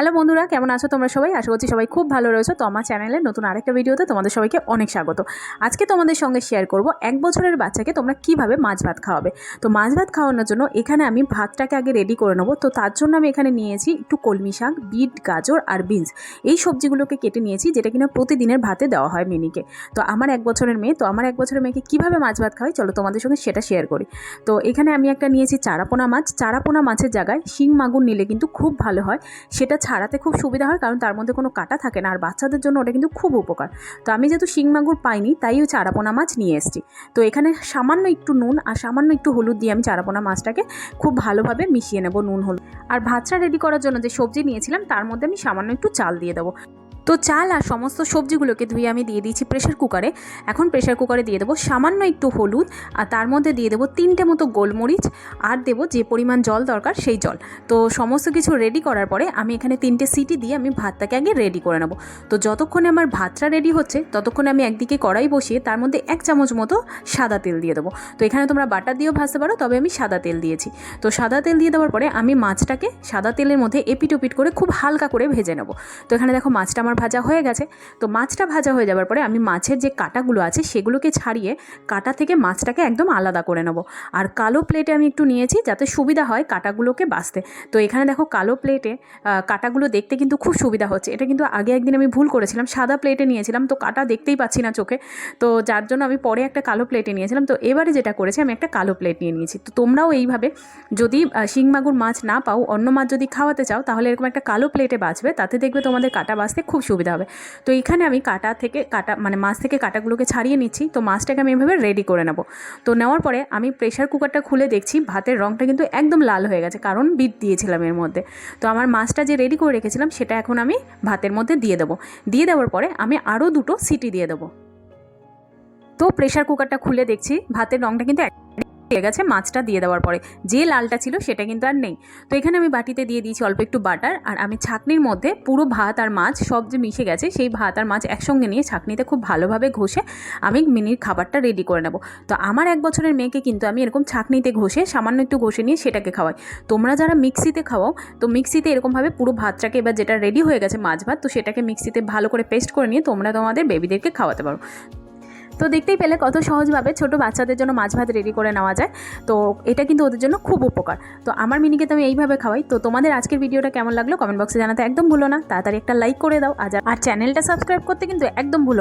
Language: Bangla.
হ্যালো বন্ধুরা, কেমন আছো তোমরা সবাই? আশা করছি সবাই খুব ভালো রয়েছো। তো আমার চ্যানেলে নতুন আরেকটা ভিডিওতে তোমাদের সবাইকে অনেক স্বাগত। আজকে তোমাদের সঙ্গে শেয়ার করব এক বছরের বাচ্চাকে তোমরা কীভাবে মাছ ভাত খাওয়াবে। তো মাছ ভাত খাওয়ানোর জন্য এখানে আমি ভাতটাকে আগে রেডি করে নেব। তো তার জন্য আমি এখানে নিয়েছি একটু কলমি শাক, বিট, গাজর আর বিনস এই সবজিগুলোকে কেটে নিয়েছি যেটা কিনা প্রতিদিনের ভাতে দেওয়া হয় মিনিকে তো আমার এক বছরের মেয়ে, তো আমার এক বছরের মেয়েকে কীভাবে মাছ ভাত খাওয়াই চলো তোমাদের সঙ্গে সেটা শেয়ার করি। তো এখানে আমি একটা নিয়েছি চারাপোনা মাছ। চারাপোনা মাছের জায়গায় শিং মাগুর নিলে কিন্তু খুব ভালো হয়। সেটা ছাড়াতে খুব সুবিধা হয়, কারণ তার মধ্যে কোনো কাটা থাকে না। আর বাচ্চাদের জন্য ওটা কিন্তু খুব উপকার। তো আমি যেহেতু শিং মাগুর পাইনি, তাই ওই চারাপোনা মাছ নিয়ে এসেছি। তো এখানে সামান্য একটু নুন আর সামান্য একটু হলুদ দিয়ে আমি চারাপোনা মাছটাকে খুব ভালোভাবে মিশিয়ে নেব নুন, হলুদ। আর ভাতটা রেডি করার জন্য যে সবজি নিয়েছিলাম, তার মধ্যে আমি সামান্য একটু চাল দিয়ে দেবো। তো চাল আর সমস্ত সবজিগুলোকে ধুয়ে আমি দিয়ে দিয়েছি প্রেশার কুকারে এখন প্রেশার কুকারে দিয়ে দেবো সামান্য একটু হলুদ আর তার মধ্যে দিয়ে দেবো তিনটে মতো গোলমরিচ আর দেবো যে পরিমাণ জল দরকার সেই জল। তো সমস্ত কিছু রেডি করার পরে আমি এখানে তিনটে সিটি দিয়ে আমি ভাতটাকে আগে রেডি করে নেব। তো যতক্ষণে আমার ভাতটা রেডি হচ্ছে, ততক্ষণে আমি একদিকে কড়াই বসিয়ে তার মধ্যে এক চামচ মতো সাদা তেল দিয়ে দেবো। তো এখানে তোমরা বাটার দিয়েও ভাজতে পারো, তবে আমি সাদা তেল দিয়েছি। তো সাদা তেল দিয়ে দেওয়ার পরে আমি মাছটাকে সাদা তেলের মধ্যে এপিট ওপিট করে খুব হালকা করে ভেজে নেব। তো এখানে দেখো মাছটা আমার ভাজা হয়ে গেছে। তো মাছটা ভাজা হয়ে যাওয়ার পরে আমি মাছের যে কাটাগুলো আছে সেগুলোকে ছাড়িয়ে কাটা থেকে মাছটাকে একদম আলাদা করে নেব। আর কালো প্লেটে আমি একটু নিয়েছি যাতে সুবিধা হয় কাটাগুলোকে বাছতে তো এখানে দেখো কালো প্লেটে কাটাগুলো দেখতে কিন্তু খুব সুবিধা হচ্ছে। এটা কিন্তু আগে একদিন আমি ভুল করেছিলাম, সাদা প্লেটে নিয়েছিলাম। তো কাটা দেখতেই পাচ্ছি না চোখে। তো যার জন্য আমি পরে একটা কালো প্লেটে নিয়েছিলাম। তো এবারে যেটা করেছি আমি একটা কালো প্লেট নিয়ে নিয়েছি। তো তোমরাও এইভাবে যদি শিং মাগুর মাছ না পাও, অন্য মাছ যদি খাওয়াতে চাও, তাহলে এরকম একটা কালো প্লেটে বাঁচবে। তাতে দেখবে তোমাদের কাটা বাছতে খুব সুবিধা হবে। তো এখানে আমি কাটা থেকে কাটা মানে মাছ থেকে কাটাগুলোকে ছাড়িয়ে নিচ্ছি। তো মাছটাকে আমি এভাবে রেডি করে নেব। তো নেওয়ার পরে আমি প্রেশার কুকারটা খুলে দেখছি, ভাতের রঙটা কিন্তু একদম লাল হয়ে গেছে, কারণ বিট দিয়েছিলাম এর মধ্যে। তো আমার মাছটা যে রেডি করে রেখেছিলাম, সেটা এখন আমি ভাতের মধ্যে দিয়ে দেবো। দিয়ে দেওয়ার পরে আমি আরও দুটো সিটি দিয়ে দেবো। তো প্রেশার কুকারটা খুলে দেখছি, ভাতের রঙটা কিন্তু হয়ে গেছে, মাছটা দিয়ে দেওয়ার পরে। যে লালটা ছিল সেটা কিন্তু আর নেই। তো এখানে আমি বাটিতে দিয়ে দিয়েছি অল্প একটু বাটার, আর আমি ছাকনির মধ্যে পুরো ভাত আর মাছ সব যে মিশে গেছে, সেই ভাত আর মাছ একসঙ্গে নিয়ে ছাকনিতে খুব ভালোভাবে ঘষে আমি মিনির খাবারটা রেডি করে নেব। তো আমার এক বছরের মেয়েকে কিন্তু আমি এরকম ছাকনিতে ঘষে সামান্য একটু ঘষে নিয়ে সেটাকে খাওয়াই। তোমরা যারা মিক্সিতে খাওয়াও, তো মিক্সিতে এরকমভাবে পুরো ভাতটাকে এবার যেটা রেডি হয়ে গেছে মাছ ভাত, তো সেটাকে মিক্সিতে ভালো করে পেস্ট করে নিয়ে তোমরা তোমাদের বেবিদেরকে খাওয়াতে পারো। তো দেখতেই পেলে কত সহজভাবে ছোট বাচ্চাদের জন্য মাছ ভাত রেডি করে নেওয়া যায়। তো এটা কিন্তু ওদের জন্য খুব উপকার। তো আমার মিনিকে তো আমি এইভাবে খাওয়াই। তো তোমাদের আজকের ভিডিওটা কেমন লাগল? কমেন্ট বক্সে জানাতে একদম ভুলো না। তাড়াতাড়ি একটা লাইক করে দাও। আর চ্যানেলটা সাবস্ক্রাইব করতে কিন্তু একদম ভুলো।